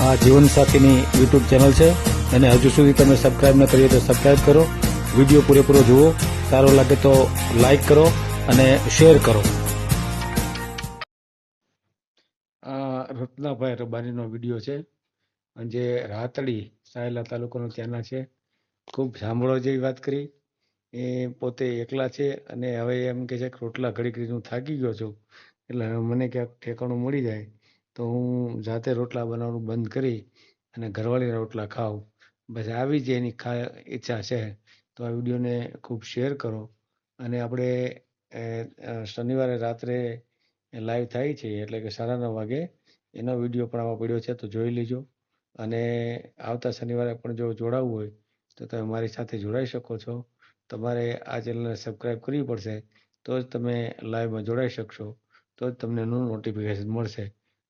આ જીવનસાથીની YouTube channel છે. અને હજુ સુધી તમે સબસ્ક્રાઈબ ન કરીએ તો સબસ્ક્રાઈબ કરો. વીડિયો પૂરેપૂરો જુઓ. સારો લાગે તો લાઈક કરો અને શેર કરો. આ રત્નાભાઈ રબારીનો વીડિયો છે. જે રાતડી સાયલા તાલુકાનો ત્યાંના છે. ખૂબ સાંભળવા જેવી વાત કરી. એ પોતે એકલા છે અને હવે એમ કે છે કે રોટલા ઘડી ઘડીનું થાકી ગયો છું. એટલે મને ક્યાંક ઠેકાણું મળી જાય. તો હું જાતે રોટલા બનાવવાનું બંધ કરી અને ઘરવાળીના રોટલા ખાઉં. બસ આવી જ એની ખા, ઈચ્છા છે. તો આ વિડીયોને ખૂબ શેર કરો. અને આપણે શનિવારે રાત્રે લાઈવ થાય છે, એટલે કે સાડા નવ વાગે એનો વીડિયો પણ આમાં પડ્યો છે, તો જોઈ લેજો. અને આવતા શનિવારે પણ જો જોડાવવું હોય, તો તમે મારી સાથે જોડાઈ શકો છો. તમારે આ ચેનલને સબસ્ક્રાઈબ કરવી પડશે, તો જ તમે લાઈવમાં જોડાઈ શકશો. તો જ તમને નું નોટિફિકેશન મળશે.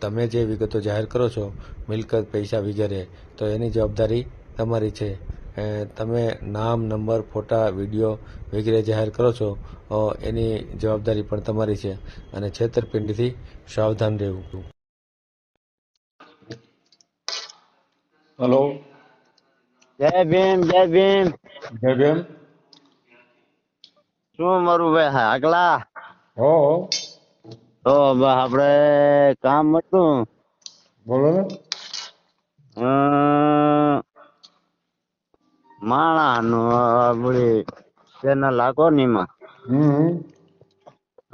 તમે જે વિગતો જાહેર કરો છો મિલકત પૈસા વગેરે તો એની જવાબદારી તમારી છે. તમે નામ નંબર ફોટા વીડિયો વગેરે જાહેર કરો છો એની જવાબદારી પણ તમારી છે અને છેતરપિંડીથી સાવધાન રહેવું. હેલો. જય ભીમ જય ભીમ. જય ભીમ. શું મારું ભાઈ આગલા હો. તો આપણે કામ હતું. બોલો ને. માણા નું આપડી ચેનલ આખો નીમાં હમ.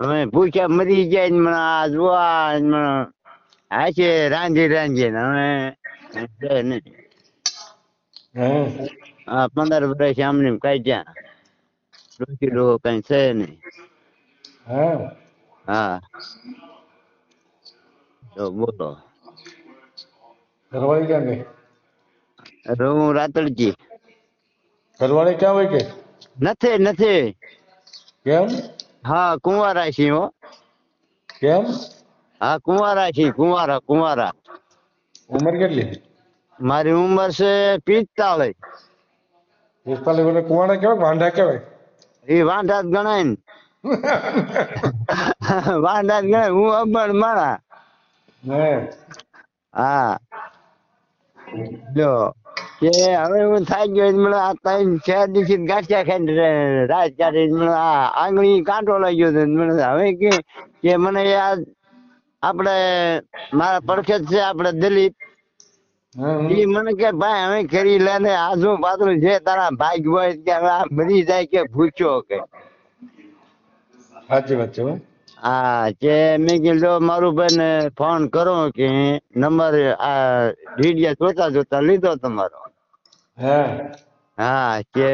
અમે ભૂખ્યા મરી જાય ને મને આ જોવા ને મને આ છે રાંધી રાંધી ને અમે છે નહીં હે પંદર વર્ષ આમને કઈ જ્યાં રોકી રો કઈ છે નહીં. હે. હા. તો બોલો. ઘરવાળી ક્યાં ગઈ? હું રાતળજી ઘરવાળી ક્યાં હોય કે? નથી નથી. કેમ? હા કુંવારા છીએ હો. કેમ? હા કુંવારા છીએ કુંવારા કુંવારા. ઉંમર કેટલી? મારી ઉંમર છે પિસ્તાલીસ. વર્ષ કુવાડા કેવાય વાંઢા કેવાય? એ વાંઢા જ ગણાય ને. વાંઢા જ ગણાય હું અબણ માણા હા. જો કે હવે હું થાકી ગયો મને આ ત્રણ ચાર દિવસથી ગાંઠિયા ખાઈને રાત કાઢી મને આ આંગળી કાંટો લઈ ગયો મને હવે કે કે મને આ આપણે મારા પરખેત છે આપણે દિલીપ. હમ. મને કે ભાઈ હવે કરી લે ને આજુ પાતળું છે તારા ભાગ હોય કે હવે આ મરી જાય કે ભૂચો કે. સાચી વાત છે હો. કે મેં કીધું મારું ભાઈને ફોન કરો કે નંબર આ ઢીડિયા જોતા જોતા લીધો તમારો. હે? હા કે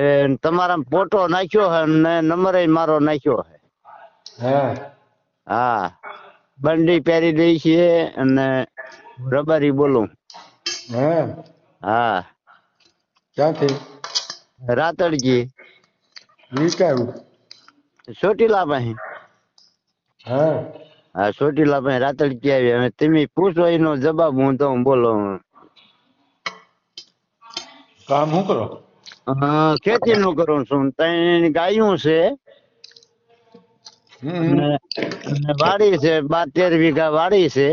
તમારા ફોટો નાખ્યો હે ને નંબર મારો નાખ્યો હે. હે? હા બંડી પહેરી દઈ છીએ અને રબારી બોલું. હે? હા. ક્યાંથી? રાતડજી ચોટીલા પાસે. હે. ચોટીલા ભાઈ રાતડજી આવી હવે તમે પૂછો એનો જવાબ હું તો બોલો. કામ શું કરો? હા ખેતી નું કરું છું. ત્રણ ગાયું છે. વાડી છે બાર તેર વીઘા વાડી છે.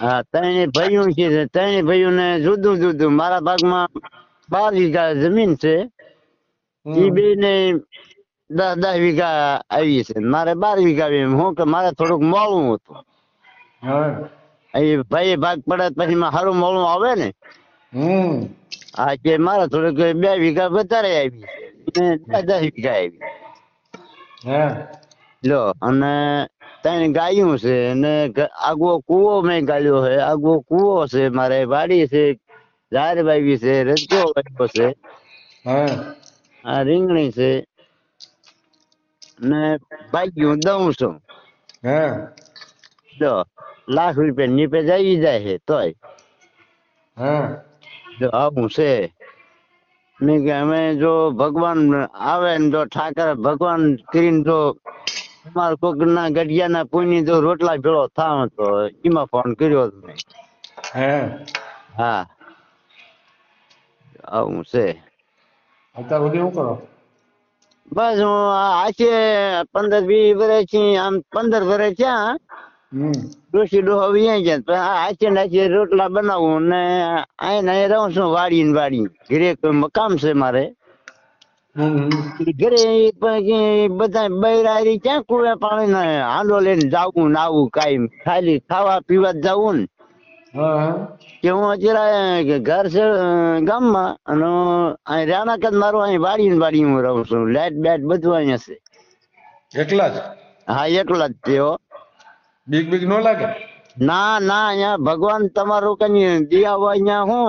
હા ત્રણ ભાઈઓ છે ત્રણ ભાઈઓ ને જુદું જુદું. મારા ભાગમાં બાર વીઘા જમીન છે. એ બે ને દસ દસ વીઘા આવી છે. મારે બાર વીઘા આવી હું કે મારે થોડુંક મોડું હતું. ભાઈ ભાગ પડે પછી સારું મોડું આવે ને. હા કે મારે થોડુંક બે વીઘા વધારે આવી દસ દસ વીઘા આવી. લો અને ત્રણ ગાયું છે અને આગવો કૂવો મેં ગાળ્યો છે. આગવો કૂવો છે. મારે વાડી છે. ઝાડ વાવી છે. રજકો વાવ્યો છે. રીંગણી છે. ને ભાગ્યું દઉં છું. હા? જો લાખ રૂપિયા નીપે જઈ જાય છે તોય. હા? જો આવું છે. મેં કે અમે જો ભગવાન આવે ને જો ઠાકર ભગવાન કરીને જો તમારા કોક ના ગઢિયાના પુણ્ય જો રોટલા ભેળો થાવ તો એમાં ફોન કર્યો તમે હા? હા. આવું છે. અત્યાર સુધી શું કરો? બસ હું આશે પંદર વીસ વર્ષથી આમ પંદર વર્ષ થયા. ડોસી ડોહો વ્યાઈ આ આશે ને આશે રોટલા બનાવું ને અહીં ને અહીં રહું છું વાડી ને વાડી ઘરે કોઈ મકામ છે મારે. ઘરે પછી બધા બૈરારી ક્યાં કુવે પાણી ને હાંડો લઈને જાવું ને આવું કાંઈ. ખાલી ખાવા પીવા જવું ને. કે હું અત્યારે ઘર છે ગામ ગામમાં અને અહીં રાણાક જ મારું અહીં વાડી ને વાડી હું રહું છું. લાઈટ બેટ બધું અહીંયા છે. એકલા જ? હા એકલા જ છે બીક બીક નો લાગે? ના ના અહીંયા ભગવાન તમારું કઈ દિયા હોય અહીંયા હું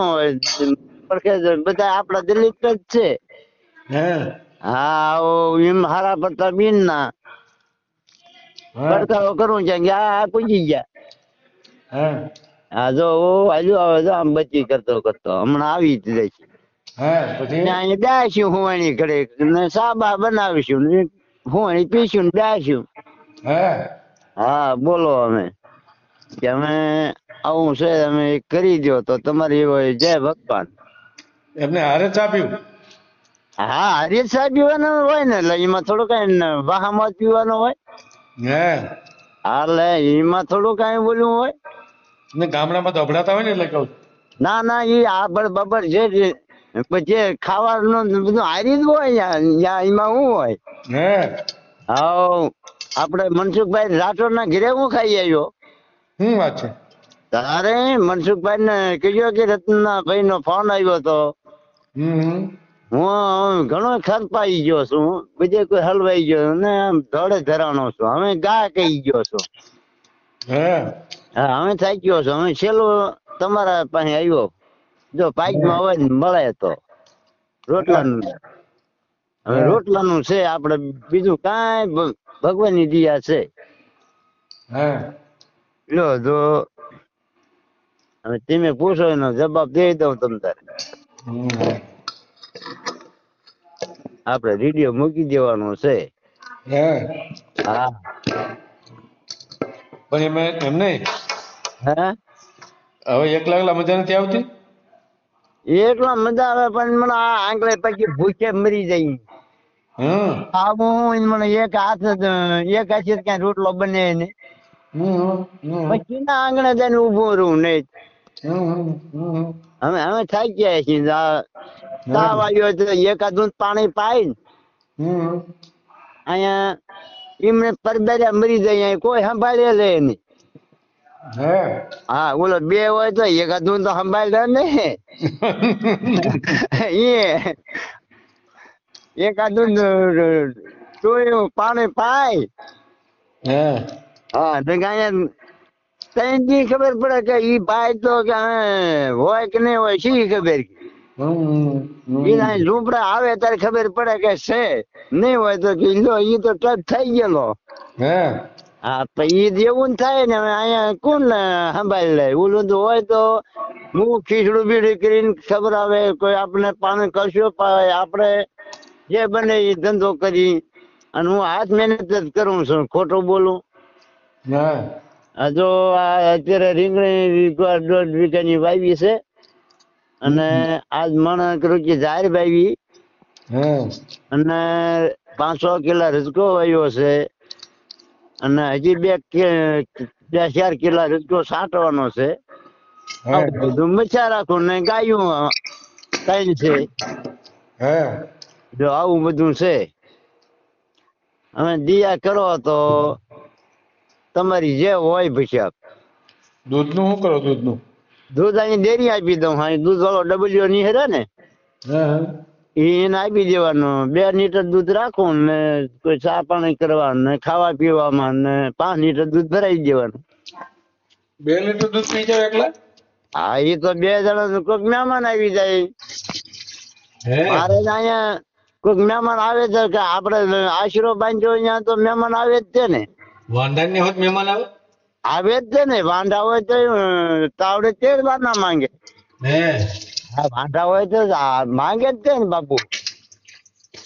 બધા આપડા દલિત જ છે. હે? એમ હારા પડતા બીન ના. પડકારો કરું છે. આ પૂજી ગયા. હા? હા જો હાજુ આવે જો આમ બચી કરતો કરતો. હમણાં આવી જ જાય છે. અહીંયા બેસ્યું હું એની ઘરે. ને સાબા બનાવીશું ને હું એની પીશું ને બેસ્યું. હા? હા બોલો અમે. કે અમે આવું છે અમે કરી દો તો તમારી હોય જય ભગવાન. એમને હારે ચાપ્યું હા હારે ચા પીવાનો હોય ને એટલે એમાં થોડું કઈ વાહામાં પીવાનું હોય. હે? હા એટલે એમાં થોડું કઈ બોલવું હોય. ને ગામડામાં ધબડાતા હોય ને એટલે કહું ના ના એ આબર બબર જે જે ખાવાનું બધું હારી જ હોય એમાં શું હોય? હે? હા આપણે મનસુખભાઈ રાઠોડ ના ઘરે હું ખાઈ આવ્યો? શું વાત છે? તારે મનસુખભાઈ ને કહ્યો કે રત્નાભાઈ નો ફોન આવ્યો તો. હું ઘણો ખરપાઈ ગયો છું બીજે કોઈ હલવાઈ ગયો ને આમ ધોળે ધરાણો છું. હવે ગા કહી ગયો છું. હે? હવે થાકી ગયો છું. હવે છેલ્લો તમારા પાસે આવ્યો. જો પાઇકમાં હોય ને મળે તો. રોટલાનું. હવે. રોટલાનું છે આપણે. બીજું કાંઈ ભગવાન ભગવાનની દિયા છે. લો તો હવે તમે પૂછો એનો જવાબ દઈ દઉં તમ તારે. આપડે આપણે રેડિયો મૂકી દેવાનો છે. હે. હા. પણ એમ એમ નહીં. હે? હવે એકલા એકલા મજા નથી આવતી? એકલા મજા આવે પણ મને આ આંગળે પછી ભૂખે મરી હમ. હું મને એક હાથ એક હાથે ક્યાં રોટલો બને ને. પછી ના આંગણે જઈને ઊભો રહું નહીં. અમે અમે થાકી ગયા છીએ. તાવ આવ્યો તો એકાદું પાણી ને અહીંયા એમને પરબેરા મરી જાય અહીંયા કોઈ સંભાળે લે નહીં હે હા ઓલો બે હોય તો એકાદું તો સંભાળે ને એ એકાદું ટોયું પાણી પાય હે હા તો કે અહીંયા તઈ દી ખબર પડે કે ઈ ભાઈ તો કે હે, હોય કે નહીં હોય શી ખબર હમ અહીં ઝૂંપડા આવે ત્યારે ખબર પડે કે છે. નહીં હોય તો કે લો ઈ તો ટચ થઈ ગયેલો. હે? હા તો ઈ જેવું ને થાય ને અહીંયા કોણ સંભાળી લે? ઓલું તો હોય તો હું ખીચડું બીડું કરીને ખબર આવે કોઈ આપણે પાણી કશું આપણે જે બને એ ધંધો કરી. અને હું હાથ મહેનત જ કરું છું ખોટું બોલું. હા? આ જો આ અત્યારે રીંગણી દોઢ વીઘાની વાવી છે. અને આજ મણ કરું કે જાહેર ભાઈ અને પાંચસો કિલા રજકો વાવ્યો છે. અને હજી બે બે ચાર કિલા રજકો સાંટવાનો છે. બધું મચા રાખું ને ગાયું કઈ છે. હે જો આવું બધું છે. અમે દિયા કરો તો તમારી જે હોય પછી દૂધનું શું કરો દૂધનું? દૂધ અહીં ડેરી આપી દઉં હા. દૂધ વાળો ડબલ્યુ નીહરે ને એને આપી દેવાનું. બે લીટર દૂધ રાખું ને કોઈ ચા પાણી કરવાનું ને ખાવા પીવામાં ને પાંચ લીટર દૂધ ભરાઈ દેવાનું. બે લીટર દૂધ પી જાવ એકલા? હા એ તો બે જણા કોઈક મહેમાન આવી જાય. મારે અહીંયા કોઈક મહેમાન આવે છે કે આપણે આશરો બાંધ્યો અહીંયા તો મહેમાન આવે જ છે ને. વાંઢાને હોત મહેમાન આવે? આવે જ છે ને વાંધા હોય તો તાવડે તેર વાર ના માંગે. હા. વાંધા હોય તો માંગે જ છે ને બાપુ.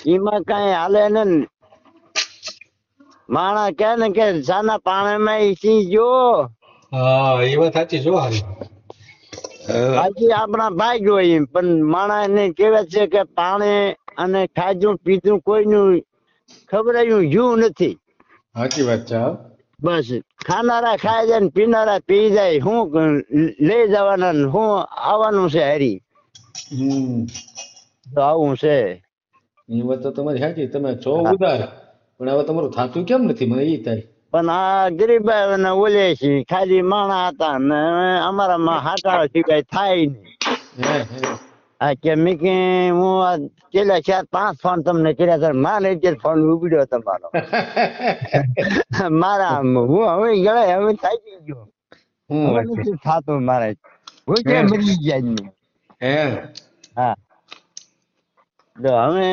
એમાં કઈ હાલે ને માણા કે ને કે સાના પાણીમાં ઈ સિંહ જો હા એ વાત સાચી જો બાકી આપણા ભાઈ ગયો એમ પણ માણા એને કેવે છે કે પાણી અને ખાધું પીધું કોઈનું ખબરાયું જીવ નથી. સાચી વાત છે. બસ ખાનારા ખાય જાય ને પીનારા પી જાય. શું લઈ જવાના ને શું આવવાનું છે હરી. તો આવું છે. એ વાત તો તમારી સાચી. તમે છો ઉદાર. પણ હવે તમારું થાતું કેમ નથી? મને એ થાય. પણ આ ગરીબ ને ઓલે છે. ખાલી માણા હતા ને અમારામાં હાટાળા સિવાય થાય નહીં. હે હે. કે મેં કે હું આ ચાર પાંચ ફોન તમને કર્યા હતા મારે અત્યારે ફોન ઉગડ્યો તમારો. મારા હું હવે ગળે હવે થાકી ગયો. હું થાતું મારે. હું કે મરી ગયા હે હા. તો હવે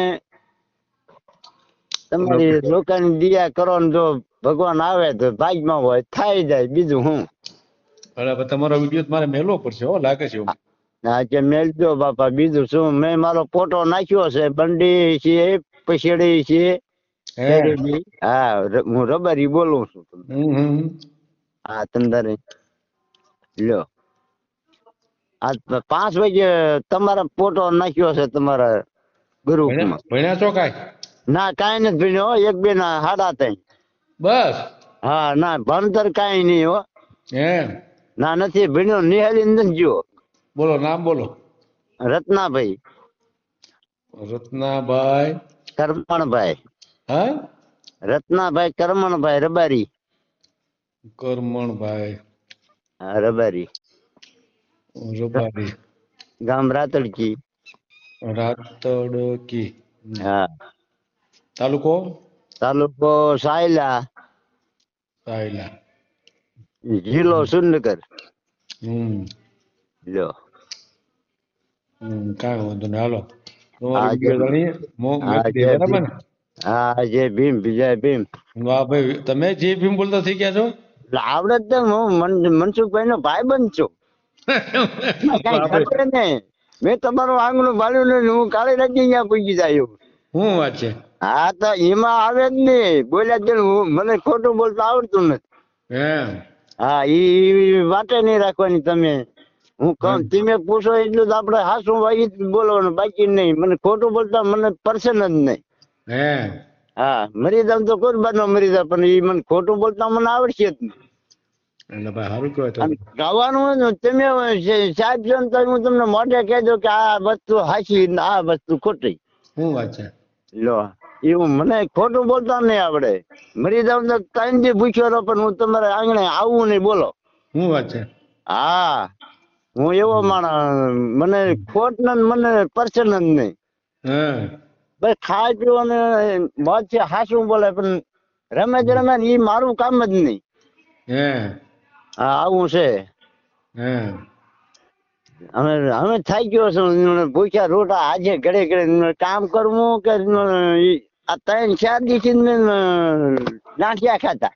તમારી લોકોની દિયા કરો ને જો ભગવાન આવે તો ભાગમાં હોય થાય જાય બીજું હું. બરાબર તમારો વીડિયો મારે મેલવો પડશે હો લાગે છે. હા કે મેલજો બાપા બીજું શું? મેં મારો ફોટો નાખ્યો છે બંડી છે પછેડી છે હા? હું રબારી બોલું છું તમને. હા તંદરે. લ્યો. આ પાંચ વાગે તમારા ફોટો નાખ્યો છે તમારા ગ્રુપમાં ભણ્યા છો કાંઈ? ના કાંઈ નથી ભણ્યો એક બે ના હાડા તઈ બસ? હા ના ભણતર કાંઈ નહીં હો. ના નથી ભણ્યો નિહાળી નથી ગયો બોલો નામ બોલો. રત્નાભાઈ. રત્નાભાઈ. કરમણભાઈ. હા? રત્નાભાઈ કરમણભાઈ રબારી. કરમણભાઈ. હા રબારી. રબારી. ગામ રાતડકી. રાતડકી. હા. તાલુકો? તાલુકો સાયલા. સાયલા. જિલ્લો સુંદરગઢ હમ. લ્યો હમ કાંઈ વાંધો નહીં. હાલો. હા, હા, બરાબર ને હા જય ભીમ જય ભીમ. વાહ ભાઈ તમે જે ભીમ બોલતા થઈ ગયા છો? આવડે જ હું મન- મનસુખભાઈ નો ભાઈ બન છું. મેં તમારું આંગણું બાળ્યું ને હું કાલે રાખી અહીંયા પૂછી જાય. શું વાત છે? હા તો એમાં આવે જ નહીં. બોલ્યા જ હું મને ખોટું બોલતા આવડતું નથી. હે હા એ વાટે નહીં રાખવાની તમે. હું કહું તમે પૂછો એટલું તો આપણે હાસું વાગી જ બોલવાનું બાકી નહીં. મને ખોટું બોલતા મને પરસન જ નહીં. હે હા મરીદા તો કુરબાનો નો જાવ પણ એ મને ખોટું બોલતા મને આવડશે જ નહીં. એટલે ભાઈ સારું કહેવાય ગાવાનું તમે સાહેબ છો તો હું તમને મોઢે કહેજો કે આ વસ્તુ હાચી ને આ વસ્તુ ખોટી. શું વાત છે? લો એવું મને ખોટું બોલતા નહીં આવડે. મરી જાવ તો ત્રણ દી પૂછ્યો રહો પણ હું તમારે આંગણે આવું નહીં બોલો. શું વાત છે? હા. હું એવો માણસ મને ખોટ ને મને પરસન જ નહીં. ભાઈ ખાય પીવો ને મોજ છે હાસું બોલે પણ રમે જ રમે એ ઈ મારું કામ જ નહીં. હે. આવું છે. અમે અમે થઈ ગયો છું ભૂખ્યા રોટા આજે ઘડે ઘડે કામ કરવું કે આ ત્રણ ચાર દિવસથી મેં ગાંઠિયા ખાતા.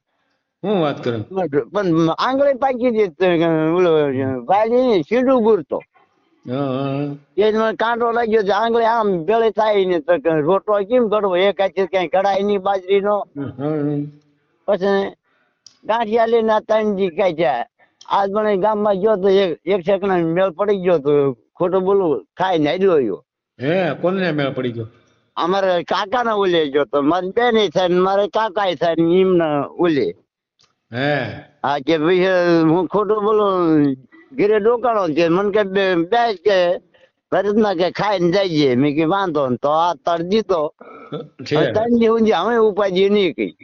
શું વાત કરું? પણ આંગળી પાકી દે ઓલો ભાઈ સીધું ગુરતો હા, હા. એ જ મને કાંટો લાગ્યો છે આંગળી આમ બેળે થાય ને તો રોટલો કેમ કરવો? એક હાથે કઈ કઢાઈ ની બાજરી નો. પછી ગાંઠિયા લઈને આ ત્રણ દી કાઢ્યા આજ મને ગામમાં ગયો તો એક સેકન્ડ મેળ પડી ગયો તો ખોટું બોલું ખાઈ ને હાર્યો આવ્યો હે કોને મેળ પડી ગયો? અમારે કાકા ના ઓલે ગયો તો મારી બેન થાય ને મારે કાકા થાય ને એમના ઓલે હે. હા કે ભાઈ હું ખોટું બોલું ઘરે ડોકાણો છે મને કે બે કે ભરતના કે ખાઈને જઈએ. મેં કે વાંધો ને તો આ તર દીધો. છે. હવે ત્રણ અમે ઉપાજી નહીં કઈ.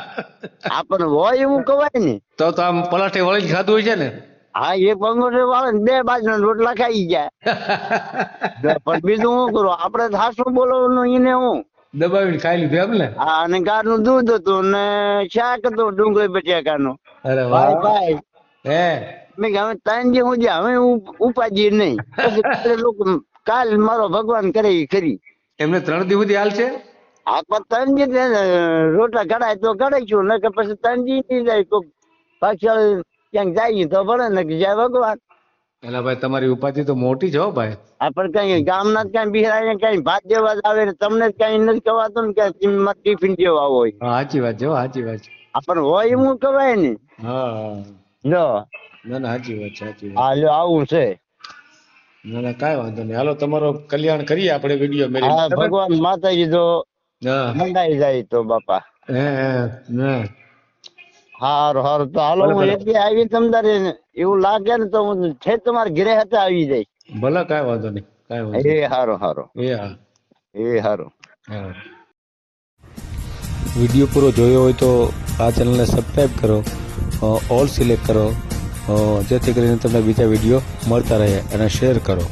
આપણને હોય એવું કવાય ને. તો તો આમ પલાઠે વળી ખાધું હોય છે ને? હા એ પંગોટે વાળે ને બે બાજુ રોટલા ખાઈ ગયા. પણ બીજું શું કરું આપડે સાસુ બોલવાનું એને હું. દબાવીને ખાઈ લીધું એમ ને? હા અને ગારનું દૂધ હતું ને શાક હતું ડુંગળી બટાકાનું. અરે વાહ. ભાઈ હે? મેં હવે ત્રણ દી સુધી હવે ઉપ- ઉપાજી નહીં. લોકો કાલ મારો ભગવાન કરે એ ખરી. એમને ત્રણ દિવસ સુધી હાલ છે? આ પણ ત્રણ દી તે રોટલા કઢાય તો કઢાઈશું ને કે પછી ત્રણ દી જાય તો પાછળ ક્યાંક જાય તો ભલે ને કે જાય ભગવાન. એલા ભાઈ તમારી ઉપાધિ તો મોટી છે હો ભાઈ. પણ કઈ ગામના જ કઈ બિહારી કઈ ભાત દેવા જ આવે ને તમને જ કઈ નથી કહેવાતું ને કે ટિફિન જેવા હોય. સાચી વાત છે સાચી વાત છે. આપણને હોય એમ કહેવાય ને. હા. જો ના ના સાચી વાત છે સાચી વાત. હા લ્યો આવું છે. ના ના કાંઈ વાંધો નહીં. હાલો તમારો કલ્યાણ કરીએ આપણે વીડિયો મેરી હા ભગવાન માતાજી તો મંડાઈ જાય તો બાપા. હે હે. હારું હારું. તો હાલો હું દી આવી તમદારે એવું લાગે ને તો હું છે તમારા ઘરે હતા આવી જાય ભલે કાંઈ વાંધો નહીં કાંઈ વાંધો એ હારું હારો. એ હા. એ હારો. વીડિયો પૂરો જોયો હોય તો આ ચેનલને સબસ્ક્રાઈબ કરો ઓલ સિલેક્ટ કરો જેથી કરીને તમને બીજા વીડિયો મળતા રહે અને શેર કરો.